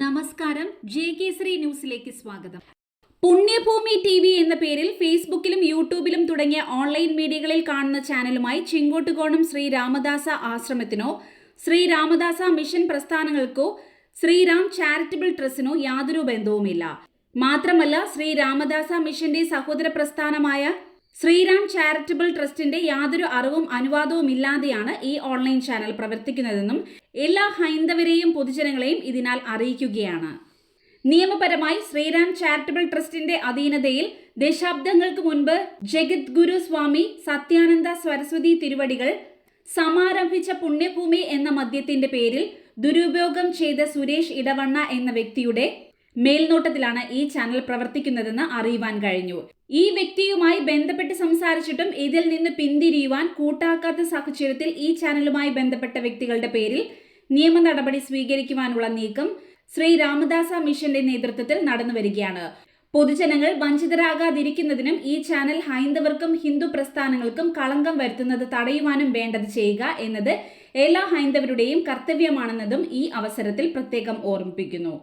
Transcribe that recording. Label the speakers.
Speaker 1: നമസ്കാരം. ജെ ശ്രീ ന്യൂസിലേക്ക് സ്വാഗതം. പുണ്യഭൂമി ടി വി എന്ന പേരിൽ ഫേസ്ബുക്കിലും യൂട്യൂബിലും തുടങ്ങിയ ഓൺലൈൻ മീഡിയകളിൽ കാണുന്ന ചാനലുമായി ചിങ്കോട്ടുകോണം ശ്രീ രാമദാസ ആശ്രമത്തിനോ ശ്രീ രാമദാസ മിഷൻ പ്രസ്ഥാനങ്ങൾക്കോ ശ്രീറാം ചാരിറ്റബിൾ ട്രസ്റ്റിനോ യാതൊരു ബന്ധവുമില്ല. മാത്രമല്ല ശ്രീ രാമദാസ മിഷന്റെ സഹോദര പ്രസ്ഥാനമായ ശ്രീറാം ചാരിറ്റബിൾ ട്രസ്റ്റിന്റെ യാതൊരു അറിവും അനുവാദവും ഇല്ലാതെയാണ് ഈ ഓൺലൈൻ ചാനൽ പ്രവർത്തിക്കുന്നതെന്നും എല്ലാ ഹൈന്ദവരെയും പൊതുജനങ്ങളെയും ഇതിനാൽ അറിയിക്കുകയാണ്. നിയമപരമായി ശ്രീരാം ചാരിറ്റബിൾ ട്രസ്റ്റിന്റെ അധീനതയിൽ ദശാബ്ദങ്ങൾക്ക് മുൻപ് ജഗത് ഗുരു സ്വാമി സത്യാനന്ദ സരസ്വതി തിരുവടികൾ സമാരംഭിച്ച പുണ്യഭൂമി എന്ന മദ്യത്തിന്റെ പേരിൽ ദുരുപയോഗം ചെയ്ത സുരേഷ് ഇടവണ്ണ എന്ന വ്യക്തിയുടെ മേൽനോട്ടത്തിലാണ് ഈ ചാനൽ പ്രവർത്തിക്കുന്നതെന്ന് അറിയുവാൻ കഴിഞ്ഞു. ഈ വ്യക്തിയുമായി ബന്ധപ്പെട്ട് സംസാരിച്ചിട്ടും ഇതിൽ നിന്ന് പിന്തിരിയുവാൻ കൂട്ടാക്കാത്ത സാഹചര്യത്തിൽ ഈ ചാനലുമായി ബന്ധപ്പെട്ട വ്യക്തികളുടെ പേരിൽ നിയമ നടപടി സ്വീകരിക്കുവാനുള്ള നീക്കം ശ്രീ രാമദാസ മിഷന്റെ നേതൃത്വത്തിൽ നടന്നു വരികയാണ്. പൊതുജനങ്ങൾ വഞ്ചിതരാകാതിരിക്കുന്നതിനും ഈ ചാനൽ ഹൈന്ദവർക്കും ഹിന്ദു പ്രസ്ഥാനങ്ങൾക്കും കളങ്കം വരുത്തുന്നത് തടയുവാനും വേണ്ടത് ചെയ്യുക എന്നത് എല്ലാ ഹൈന്ദവരുടെയും കർത്തവ്യമാണെന്നതും ഈ അവസരത്തിൽ പ്രത്യേകം ഓർമ്മിപ്പിക്കുന്നു.